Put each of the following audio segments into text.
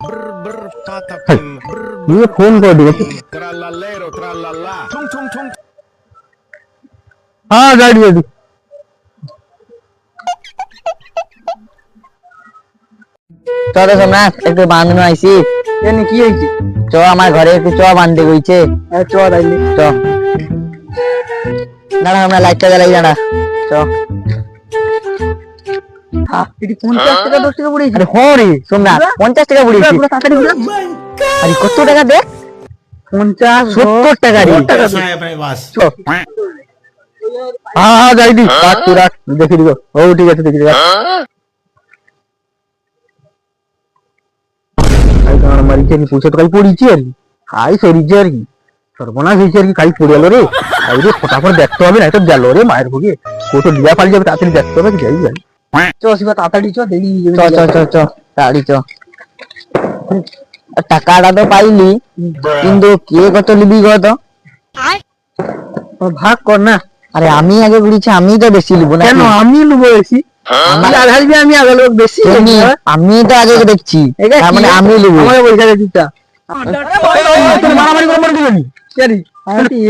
Brr brr patapim. Brr দিয়ে phone করে দিবে trallallero trallalla. Tung tung tung. হ্যাঁ গাড়ি রেডি চল সোমনাথ একটু বাঁধানো আইসি জানি কি হয়েছে চ আমার ঘরে একটু চ বাঁধতে কইছে হ্যাঁ চ তাইলে চ দাঁড়া আমরা লাইটটা জ্বালাই দাঁড়া চ হ্যাঁ। টাকা হ্যাঁ পঞ্চাশ টাকা টাকা দেখ পঞ্চাশ সত্তর টাকা হ্যাঁ, দেখে ও ঠিক আছে দেখে মারিছে কাল আর কি। আর কি। সর্বনাশ হয়েছে আর কি কাল পড়ে গেল রে। রে ফটাফট দেখতে হবে না তো গেল রে মায়ের ভোগে। কত দিয়া পালিয়ে যাবে তাড়াতাড়ি দেখতে হবে যাই যাই চ শিবা তাড়াতাড়ি চ দেরি চ চ চ চ তাড়ি চ টাকাটা তো পাইলি কিন্তু কে কত লিবি কত? ভাগ কর না। আরে আমি আগে ঘুরিছি আমি তো বেশি লিবো না কেন আমি লুবো বেশি? দিয়ে আমি আগে লোক বেশি আমি আমি তো আগে দেখছি। মানে আমি লিবো আমার পয়সা দিতা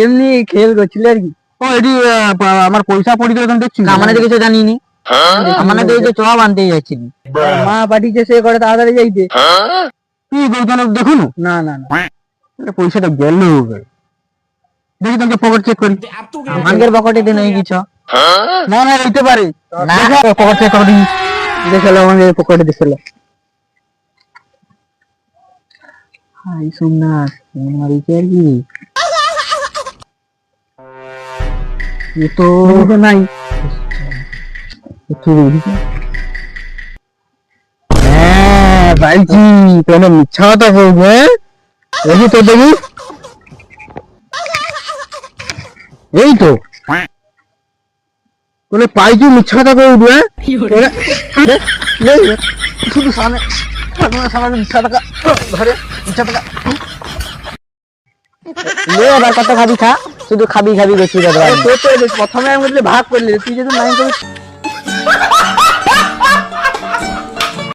এমনি খেল করছিল আর কি। ও এডি আমার পয়সা পড়ি গেল তখন দেখছি আমার দিকে তো জানিনি আমার দিকে তো চ বানতে যাচ্ছি মা পাঠিয়েছে সে করে তাড়াতাড়ি যাইতে। কি গৌতম দেখুন? না না না। পয়সাটা গেল দেখি তোমাকে পকেট চেক করি। আমাদের পকেটে দিন হয়ে কিছু। না না হইতে পারে না। পকেট চেক করে দিই। দেখাল আমাদের পকেটে দেখাল। হাই সোমনাথ ফোন মারিছে আর কি? এ তো নাই। হ্যাঁ পাইছি কেন মিথ্যা কথা বলব হ্যাঁ? দেখি তো দেখি। এই তো। বলে পাইছি মিথ্যা কথা হ্যাঁ? এরা- এ- এই, শুধু সামনে মিথ্যা টাকা করে আমি ভাগ করলি। তুই যদি Ha ha ha!